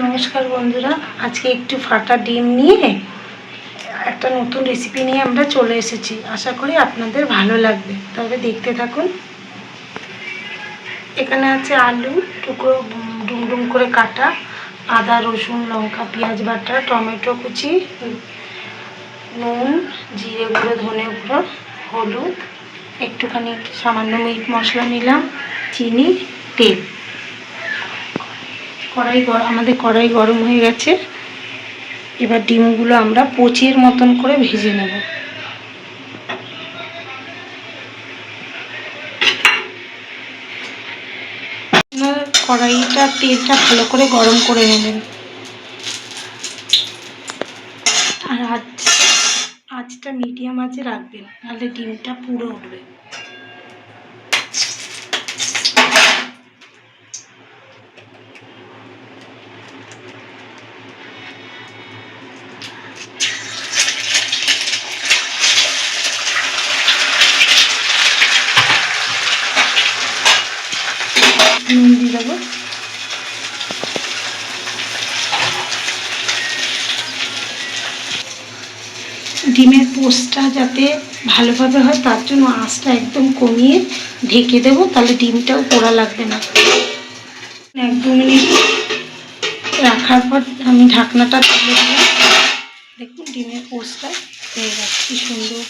নমস্কার বন্ধুরা, আজকে একটু ফাটা ডিম নিয়ে একটা নতুন রেসিপি নিয়ে আমরা চলে এসেছি। আশা করি আপনাদের ভালো লাগবে। তবে দেখতে থাকুন। এখানে আছে আলু, টুকরো ডুম ডুম করে কাটা, আদা, রসুন, লঙ্কা, পেঁয়াজ বাটা, টমেটো কুচি, নুন, জিরে গুঁড়ো, ধনে গুঁড়ো, হলুদ, একটুখানি সামান্য মিট মশলা নিলাম, চিনি, তেল। কড়াই আমাদের কড়াই গরম হয়ে গেছে। এবার ডিমগুলো আমরা পচির মতন করে ভেজে নেব। কড়াইটা, তেলটা ভালো করে গরম করে নেবেন। আর আজ আঁচটা মিডিয়াম আঁচে রাখবেন, নাহলে ডিমটা পুরো উঠবে নুন দিয়ে দেবো ডিমের পোস্টটা যাতে ভালোভাবে হয়, তার জন্য আঁচটা একদম কমিয়ে ঢেকে দেবো, তাহলে ডিমটাও পোড়া লাগবে না। এক দু মিনিট রাখার পর আমি ঢাকনাটা তুলে দিলাম। দেখুন ডিমের পোস্টটা হয়ে গেছে সুন্দর।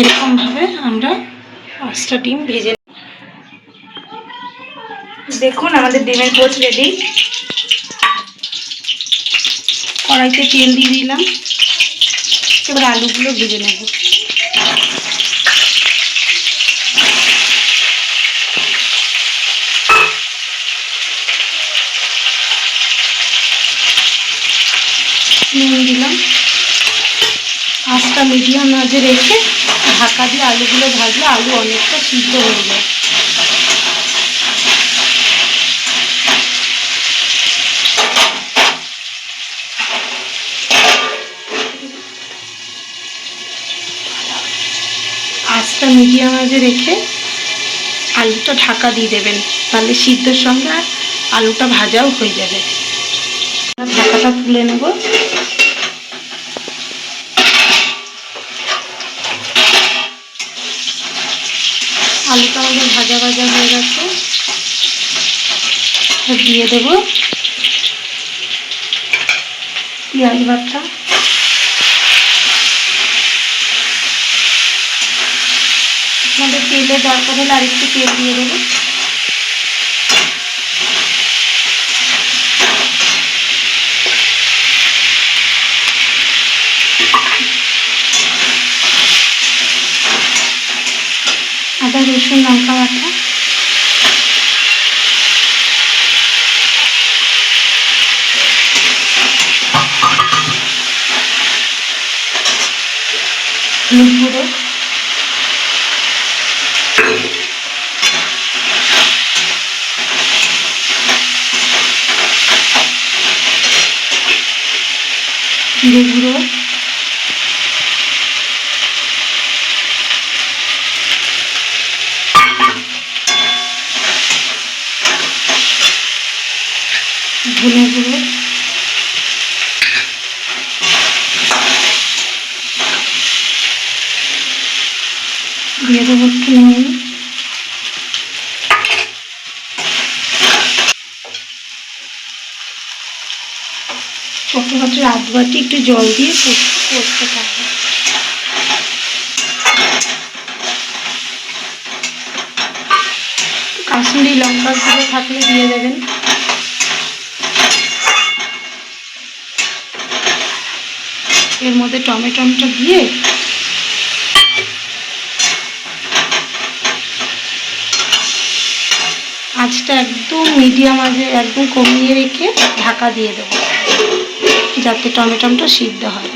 এরকমভাবে আমরা পাঁচটা ডিম ভেজে দেখুন আমাদের ডিমের পোচ রেডি কড়াইতে তেল দিয়ে দিলাম। এবার আলুগুলো ভেজে নেব। নুন দিলাম। আঁচটা মিডিয়াম মাঝে রেখে ঢাকা দিয়ে আলুগুলো ভাজলে আলু অনেকটা সিদ্ধ হয়ে যায়। আঁচটা মিডিয়াম মাঝে রেখে আলুটা ঢাকা দিয়ে দেবেন। তাহলে সিদ্ধর সঙ্গে আর আলুটা ভাজাও হয়ে যাবে। ঢাকাটা তুলে নেব। আলুটা আমাদের ভাজা ভাজা হয়ে গেছে। দিয়ে দেব। পেঁয়াজ বাটা। আমাদের তেলের দরকার হলে আরেকটু তেল দিয়ে দেবো। আদা রসুন লঙ্কা বাটা হলুদ গুঁড়ো জিরে গুঁড়ো ধনে গুঁড়ো। দিয়ে একটু আধ বাটি একটু জল দিয়ে কষতে থাকবে কাশ্মীরি লঙ্কার গুঁড়ো থাকলে দিয়ে দেবেন। এর মধ্যে টমেটোটা দিয়ে আঁচটা একদম মিডিয়াম আঁচে একদম কমিয়ে রেখে ঢাকা দিয়ে দেবো, যাতে টমেটোটা সিদ্ধ হয়।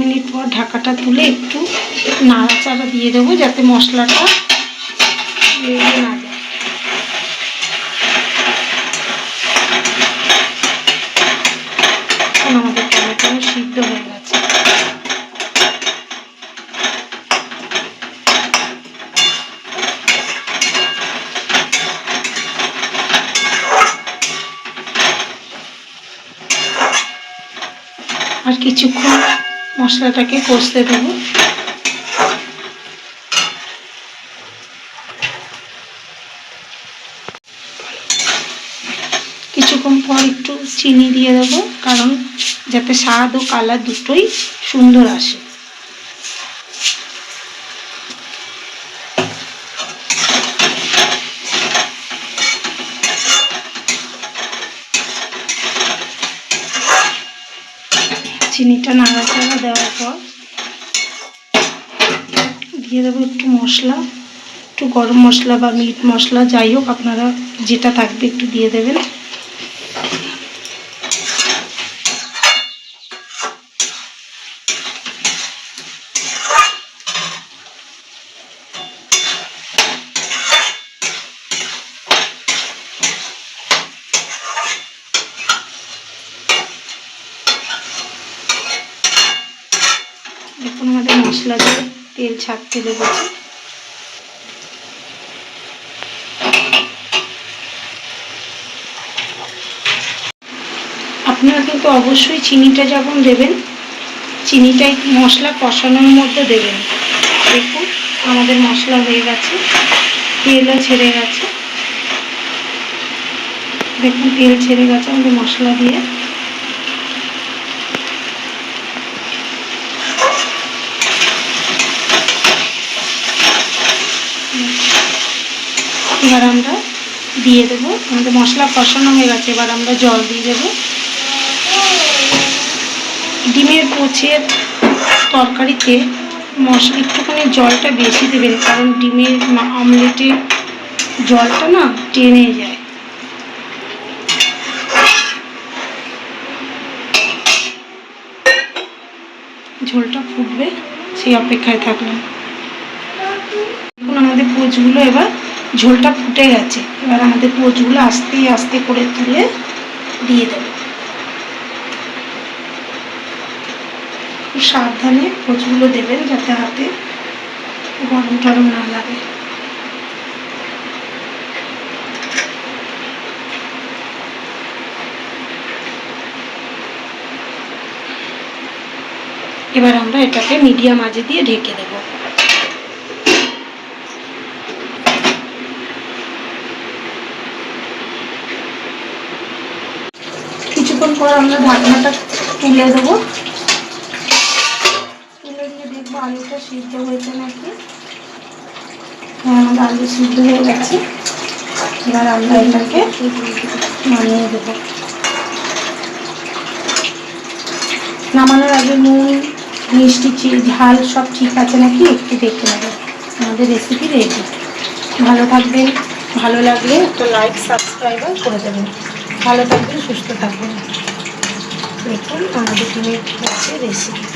মিনিট পর ঢাকাটা তুলে একটু নাড়াচাড়া দিয়ে দেবো, যাতে মশলাটা না যায় এখন আমাদের টমেটো সিদ্ধ হয়ে গেছে আর কিছুক্ষণ মশলাটাকে কষতে দেবো। কিছুক্ষণ পর একটু চিনি দিয়ে দেবো, কারণ যাতে স্বাদ ও কালার দুটোই সুন্দর আসে। চিনিটা নাড়াচাড়া দেওয়ার পর দিয়ে দেবো একটু মশলা, একটু গরম মশলা বা মিট মশলা, যাই হোক, আপনারা যেটা থাকবে একটু দিয়ে দেবেন। দেখুন আমাদের মশলা দিয়ে তেল ছাড়তে লেগেছে আপনারা কিন্তু অবশ্যই চিনিটা যখন দেবেন, চিনিটাই মশলা কষানোর মধ্যে দেবেন। দেখুন, আমাদের মশলা হয়ে গেছে, তেলও ছেড়ে গেছে। দেখুন, তেল ছেড়ে গেছে আমাদের মশলা দিয়ে। এবার আমরা দিয়ে দেবো। আমাদের মশলা কষানো হয়ে গেছে, এবার আমরা জল দিয়ে দেবো। ডিমের পচের তরকারিতে মশলা একটুখানি জলটা বেশি দেবেন কারণ ডিমের অমলেটে জলটা না টেনে যায়। ঝোলটা ফুটবে, সেই অপেক্ষায় থাকলাম। এখন আমাদের পোচগুলো এবার ঝোলটা ফুটে গেছে। এবার আমাদের পোচগুলো আস্তে আস্তে করে তুলে দিয়ে দেবো। সাবধানে পোচগুলো দেবেন যাতে হাতে গরম টরম না লাগে। এবার আমরা এটাকে মিডিয়াম আজে দিয়ে ঢেকে দেবো। পর আমরা ঢাকনাটা তুলে দেবো। তুলে দিয়ে দেখব আলুটা সিদ্ধ হয়েছে নাকি। হ্যাঁ আমাদের আলু সিদ্ধ হয়ে গেছে। এবার আমরা এটাকে নামিয়ে দেবো। নামানোর আগে নুন, মিষ্টি ঝাল সব ঠিক আছে নাকি? একটু দেখে নেবেন আমাদের রেসিপি রেডি ভালো থাকবেন, ভালো লাগলে একটা লাইক সাবস্ক্রাইবার করে দেবেন। ভালো থাকবেন, সুস্থ থাকবেন। で、今度のときめきがいです。